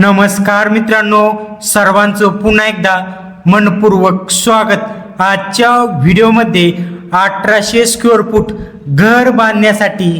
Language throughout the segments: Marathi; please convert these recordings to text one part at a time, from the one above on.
नमस्कार मित्रांनो सर्वांचं पुन्हा एकदा मनपूर्वक स्वागत. आजच्या व्हिडिओमध्ये अठराशे स्क्वेअर फूट घर बांधण्यासाठी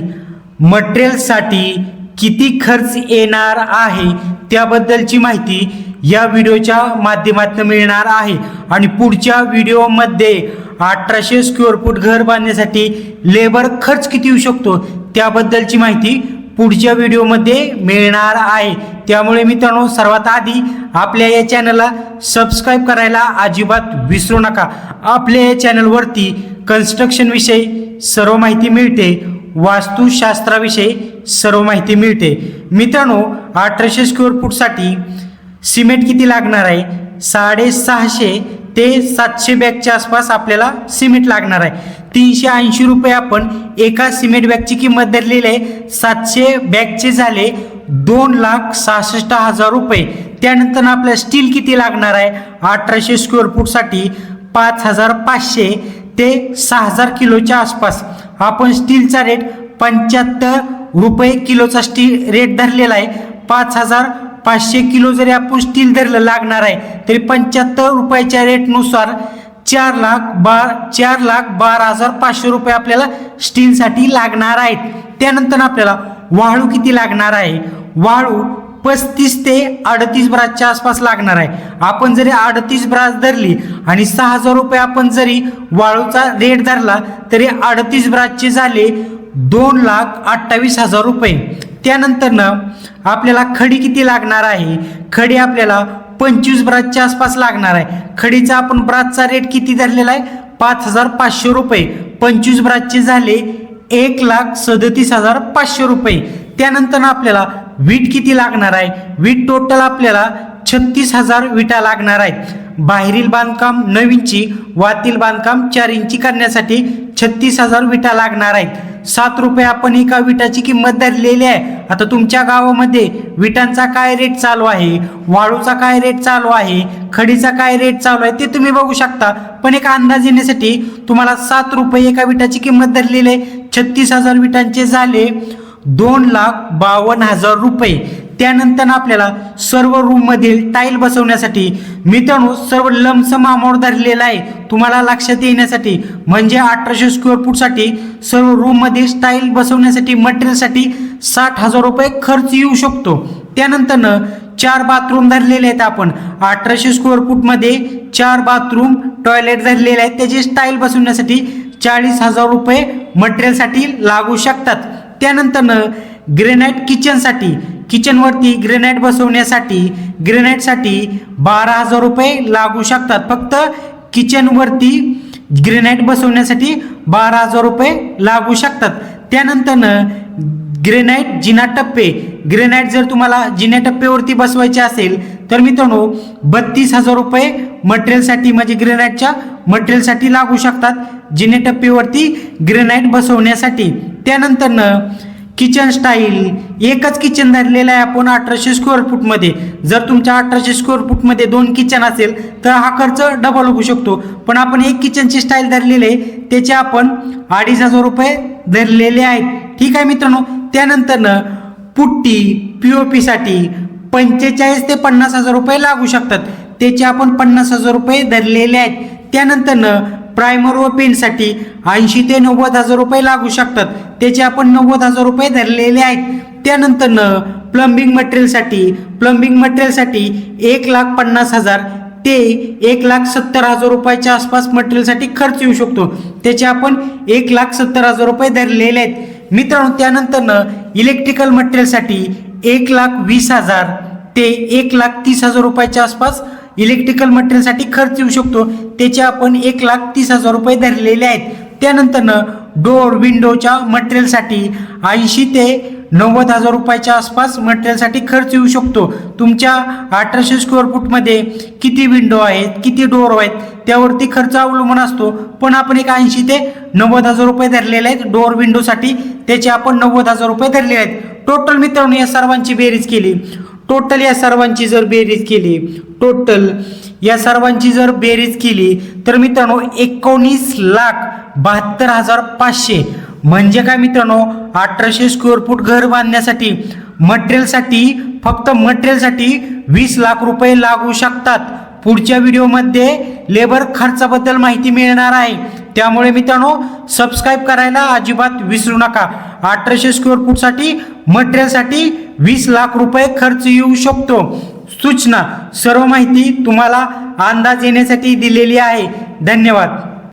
मटेरियलसाठी किती खर्च येणार आहे त्याबद्दलची माहिती या व्हिडिओच्या माध्यमातून मिळणार आहे. आणि पुढच्या व्हिडिओमध्ये अठराशे स्क्वेअर फूट घर बांधण्यासाठी लेबर खर्च किती येऊ शकतो त्याबद्दलची माहिती पुढच्या व्हिडिओमध्ये मिळणार आहे. त्यामुळे मित्रांनो सर्वात आधी आपल्या या चॅनलला सबस्क्राईब करायला अजिबात विसरू नका. आपल्या या चॅनलवरती कन्स्ट्रक्शनविषयी सर्व माहिती मिळते. वास्तुशास्त्राविषयी सर्व माहिती मिळते. मित्रांनो अठराशे स्क्वेअर फूटसाठी सिमेंट किती लागणार आहे? साडेसहाशे ते सातशे बॅगच्या आसपास आपल्याला सिमेंट लागणार आहे. तीनशे ऐंशी रुपये आपण एका सिमेंट बॅगची किंमत धरलेली आहे. सातशे बॅगचे झाले दोन लाख सहासष्ट हजार रुपये. त्यानंतर आपल्याला स्टील किती लागणार आहे? अठराशे स्क्वेअर फूटसाठी पाच हजार पाचशे ते सहा हजार किलोच्या आसपास. आपण स्टीलचा रेट पंच्याहत्तर रुपये किलोचा स्टील रेट धरलेला आहे. पाच हजार पाचशे किलो जरी आपण स्टील धरलं लागणार आहे तरी पंच्याहत्तर रुपयाच्या रेटनुसार चार लाख बार चार लाख बारा हजार पाचशे रुपये आपल्याला स्टीलसाठी लागणार आहेत. त्यानंतर आपल्याला वाळू किती लागणार आहे? वाळू पस्तीस ते अडतीस ब्रासच्या आसपास लागणार आहे. आपण जरी अडतीस ब्रास धरली आणि सहा हजार रुपये आपण जरी वाळूचा रेट धरला तरी अडतीस ब्रासचे झाले दोन लाख अठ्ठावीस हजार रुपये. त्यानंतरनं आपल्याला खडी किती लागणार आहे? खडी आपल्याला पंचवीस ब्रासच्या आसपास लागणार आहे. खडीचा आपण ब्रासचा रेट किती धरलेला आहे? पाच हजार पाचशे रुपये. पंचवीस ब्रासचे झाले एक लाख सदतीस हजार पाचशे रुपये. त्यानंतर आपल्याला वीट किती लागणार आहे? वीट टोटल आपल्याला छत्तीस हजार विटा लागणार आहेत बाहेरील बांधकाम नवीनची वातील बांधकाम चार इंची करण्यासाठी छत्तीस हजार विटा लागणार आहेत. सात रुपये आपण एका विटाची किंमत धरलेली आहे. आता तुमच्या गावामध्ये विटांचा काय रेट चालू आहे? वाळूचा काय रेट चालू आहे? खडीचा काय रेट चालू आहे? ते तुम्ही बघू शकता. पण एक अंदाज येण्यासाठी तुम्हाला सात रुपये एका विटाची किंमत धरलेली आहे. छत्तीस हजार विटांचे झाले दोन लाख बावन्न हजार रुपये. त्यानंतर आपल्याला सर्व रूममधील टाईल बसवण्यासाठी मित्रांनो सर्व लमसम अमाऊंट धरलेला आहे. तुम्हाला लक्षात येण्यासाठी म्हणजे अठराशे स्क्वेअर फूटसाठी सर्व रूममध्ये टाईल बसवण्यासाठी मटेरियलसाठी साठ हजार रुपये खर्च येऊ शकतो. त्यानंतरनं चार बाथरूम धरलेले आहेत आपण. अठराशे स्क्वेअर फूटमध्ये चार बाथरूम टॉयलेट धरलेले आहेत. त्याची स्टाईल बसवण्यासाठी चाळीस हजार रुपये मटेरियलसाठी लागू शकतात. त्यानंतरनं ग्रेनाईट किचनसाठी किचनवरती ग्रेनाईट बसवण्यासाठी ग्रेनाईटसाठी बारा हजार रुपये लागू शकतात. फक्त किचनवरती ग्रेनाईट बसवण्यासाठी बारा हजार रुपये लागू शकतात. त्यानंतरनं ग्रेनाईट जिना टप्पे. ग्रेनाईट जर तुम्हाला जिना टप्पेवरती बसवायचे असेल तर मित्रांनो बत्तीस हजार रुपये मटेरियलसाठी म्हणजे ग्रेनाईटच्या मटेरियलसाठी लागू शकतात. जिने टप्पेवरती ग्रेनाईट बसवण्यासाठी. त्यानंतरनं किचन स्टाईल एकच किचन धरलेलं आहे आपण अठराशे स्क्वेअर फूटमध्ये जर तुमच्या अठराशे स्क्वेअर फूटमध्ये दोन किचन असेल तर हा खर्च डबल होऊ शकतो. पण आपण एक किचनची स्टाईल धरलेली आहे त्याचे आपण अडीच हजार रुपये धरलेले आहेत. ठीक आहे मित्रांनो? त्यानंतरनं पुट्टी पी ओ पीसाठी पंचेचाळीस ते पन्नास हजार रुपये लागू शकतात. त्याचे आपण पन्नास हजार रुपये धरलेले आहेत. त्यानंतरनं प्रायमर व पेनसाठी ऐंशी ते नव्वद हजार रुपये लागू शकतात. त्याचे आपण नव्वद हजार रुपये धरलेले आहेत. त्यानंतरनं प्लंबिंग मटेरियलसाठी प्लंबिंग मटेरियलसाठी एक लाख पन्नास हजार ते एक लाख सत्तर हजार रुपयाच्या आसपास मटेरियलसाठी खर्च येऊ शकतो. त्याचे आपण एक लाख सत्तर हजार रुपये धरलेले आहेत. मित्रांनो त्यानंतरनं इलेक्ट्रिकल मटेरियलसाठी एक लाख वीस हजार ते एक लाख तीस हजार रुपयाच्या आसपास इलेक्ट्रिकल मटेरियलसाठी खर्च येऊ शकतो. त्याचे आपण एक लाख तीस हजार रुपये धरलेले आहेत. त्यानंतरनं डोअर विंडोच्या मटेरियलसाठी ऐंशी ते नव्वद हजार रुपयाच्या आसपास मटेरियलसाठी खर्च येऊ शकतो. तुमच्या अठराशे स्क्वेअर फूटमध्ये किती विंडो आहेत किती डोअर आहेत त्यावरती खर्च अवलंबून असतो. पण आपण एक ऐंशी ते नव्वद हजार रुपये धरलेले आहेत डोअर विंडोसाठी त्याचे आपण नव्वद हजार रुपये धरलेले आहेत. टोटल मित्रांनो या सर्वांची बेरीज केली. टोटल या सर्वांची जर बेरीज केली टोटल या सर्वांची जर बेरीज केली तर मित्रांनो एकोणीस लाख बहात्तर हजार पाचशे. म्हणजे काय मित्रांनो? अठराशे स्क्वेअर फूट घर बांधण्यासाठी मटेरियलसाठी फक्त मटेरियलसाठी वीस लाख रुपये लागू शकतात. पुढच्या व्हिडिओमध्ये लेबर खर्चाबद्दल माहिती मिळणार आहे. त्यामुळे मित्रांनो सबस्क्राईब करायला अजिबात विसरू नका. अठराशे स्क्वेअर फूटसाठी मटेरियलसाठी वीस लाख रुपये खर्च येऊ शकतो. सूचना सर्व माहिती तुम्हाला अंदाज येण्यासाठी दिलेली आहे. धन्यवाद.